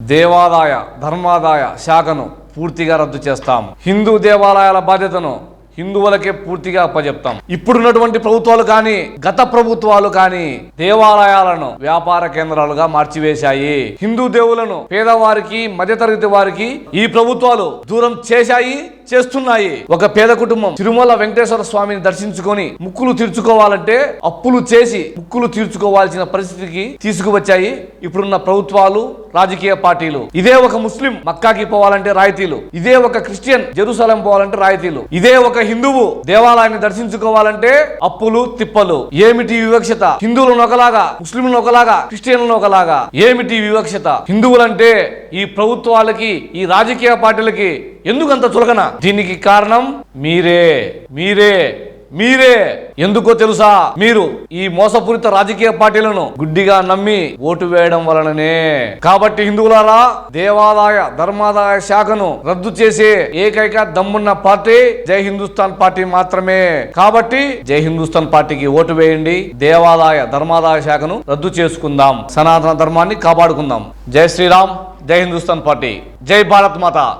దేవాదాయ ధర్మాదాయ శాఖను పూర్తిగా రద్దు చేస్తాం. హిందూ దేవాలయాల బాధ్యతను హిందువులకే పూర్తిగా అప్పజెప్తాం. ఇప్పుడున్నటువంటి ప్రభుత్వాలు కానీ గత ప్రభుత్వాలు కానీ దేవాలయాలను వ్యాపార కేంద్రాలుగా మార్చివేశాయి. హిందూ దేవులను పేదవారికి మధ్యతరగతి వారికి ఈ ప్రభుత్వాలు దూరం చేశాయి చేస్తున్నాయి. ఒక పేద కుటుంబం తిరుమల వెంకటేశ్వర స్వామిని దర్శించుకొని ముక్కులు తీర్చుకోవాలంటే అప్పులు చేసి ముక్కులు తీర్చుకోవాల్సిన పరిస్థితికి తీసుకువచ్చాయి. ఇప్పుడున్న ప్రభుత్వాలు రాజకీయ పార్టీలు. ఇదే ఒక ముస్లిం మక్కాకి పోవాలంటే రాయితీలు. ఇదే ఒక క్రిస్టియన్ జెరూసలం పోవాలంటే రాయితీలు. ఇదే ఒక హిందువు దేవాలయాన్ని దర్శించుకోవాలంటే అప్పులు తిప్పలు. ఏమిటి వివక్షత? హిందువులను ఒకలాగా ముస్లింలను ఒకలాగా క్రిస్టియన్లను ఒకలాగా ఏమిటి వివక్షత? హిందువులంటే ఈ ప్రభుత్వాలకి ఈ రాజకీయ పార్టీలకి ఎందుకంత చులకన? దీనికి కారణం మీరే. మీరే. మీరే. ఎందుకో తెలుసా? మీరు ఈ మోసపూరిత రాజకీయ పార్టీలను గుడ్డిగా నమ్మి ఓటు వేయడం వలననే. కాబట్టి హిందువులారా దేవాదాయ ధర్మాదాయ శాఖను రద్దు చేసే ఏకైక దమ్మున్న పార్టీ జై హిందుస్థాన్ పార్టీ మాత్రమే. కాబట్టి జై హిందుస్థాన్ పార్టీకి ఓటు వేయండి దేవాదాయ ధర్మాదాయ శాఖను రద్దు చేసుకుందాం సనాతన ధర్మాన్ని కాపాడుకుందాం. జై శ్రీరామ్ జై హిందుస్థాన్ పార్టీ. జై భారత్ మాత.